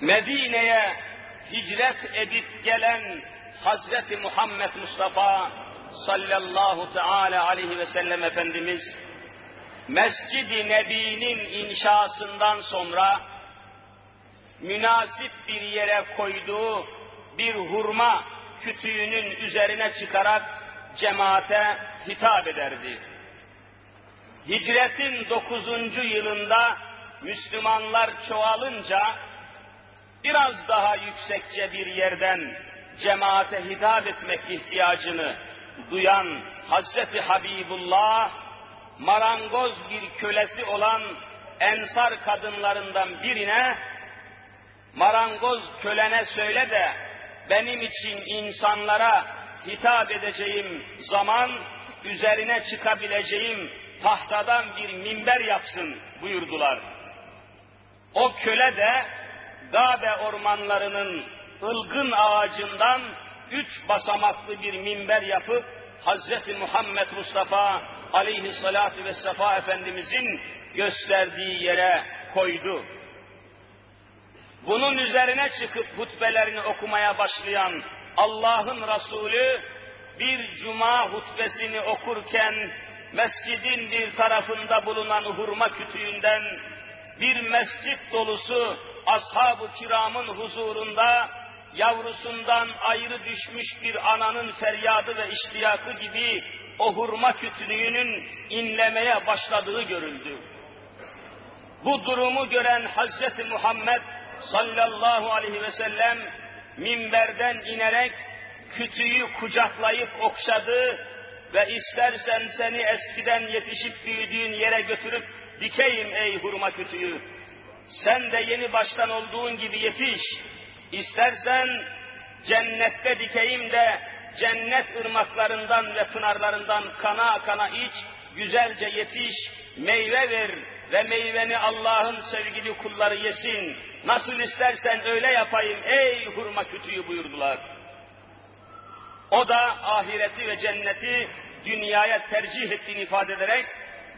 Medine'ye hicret edip gelen Hazreti Muhammed Mustafa sallallahu teala aleyhi ve sellem Efendimiz Mescid-i Nebi'nin inşasından sonra münasip bir yere koyduğu bir hurma kütüğünün üzerine çıkarak cemaate hitap ederdi. Hicretin dokuzuncu yılında Müslümanlar çoğalınca biraz daha yüksekçe bir yerden cemaate hitap etmek ihtiyacını duyan Hazreti Habibullah marangoz bir kölesi olan ensar kadınlarından birine marangoz kölene söyle de benim için insanlara hitap edeceğim zaman üzerine çıkabileceğim tahtadan bir minber yapsın buyurdular. O köle de Gabe ormanlarının ılgın ağacından üç basamaklı bir minber yapıp Hazreti Muhammed Mustafa aleyhissalatü vessefa Efendimizin gösterdiği yere koydu. Bunun üzerine çıkıp hutbelerini okumaya başlayan Allah'ın Resulü bir cuma hutbesini okurken mescidin bir tarafında bulunan hurma kütüğünden bir mescit dolusu ashab-ı kiramın huzurunda yavrusundan ayrı düşmüş bir ananın feryadı ve iştiyakı gibi o hurma kütüğünün inlemeye başladığı görüldü. Bu durumu gören Hazreti Muhammed sallallahu aleyhi ve sellem minberden inerek kütüğü kucaklayıp okşadı ve istersen seni eskiden yetişip büyüdüğün yere götürüp dikeyim ey hurma kütüğü. Sen de yeni baştan olduğun gibi yetiş. İstersen cennette dikeyim de cennet ırmaklarından ve pınarlarından kana kana iç, güzelce yetiş, meyve ver ve meyveni Allah'ın sevgili kulları yesin. Nasıl istersen öyle yapayım ey hurma kütüğü buyurdular. O da ahireti ve cenneti dünyaya tercih ettiğini ifade ederek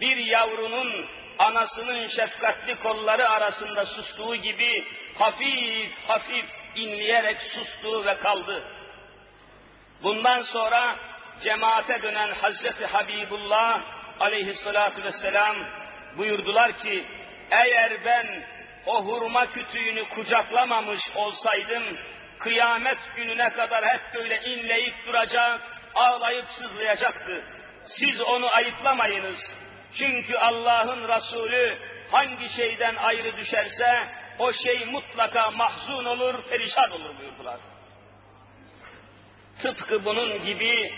bir yavrunun anasının şefkatli kolları arasında sustuğu gibi hafif hafif inleyerek sustu ve kaldı. Bundan sonra cemaate dönen Hazreti Habibullah aleyhissalatu vesselam buyurdular ki eğer ben o hurma kütüğünü kucaklamamış olsaydım kıyamet gününe kadar hep böyle inleyip duracak, ağlayıp sızlayacaktı. Siz onu ayıplamayınız. Çünkü Allah'ın Resulü hangi şeyden ayrı düşerse o şey mutlaka mahzun olur, perişan olur buyurdular. Tıpkı bunun gibi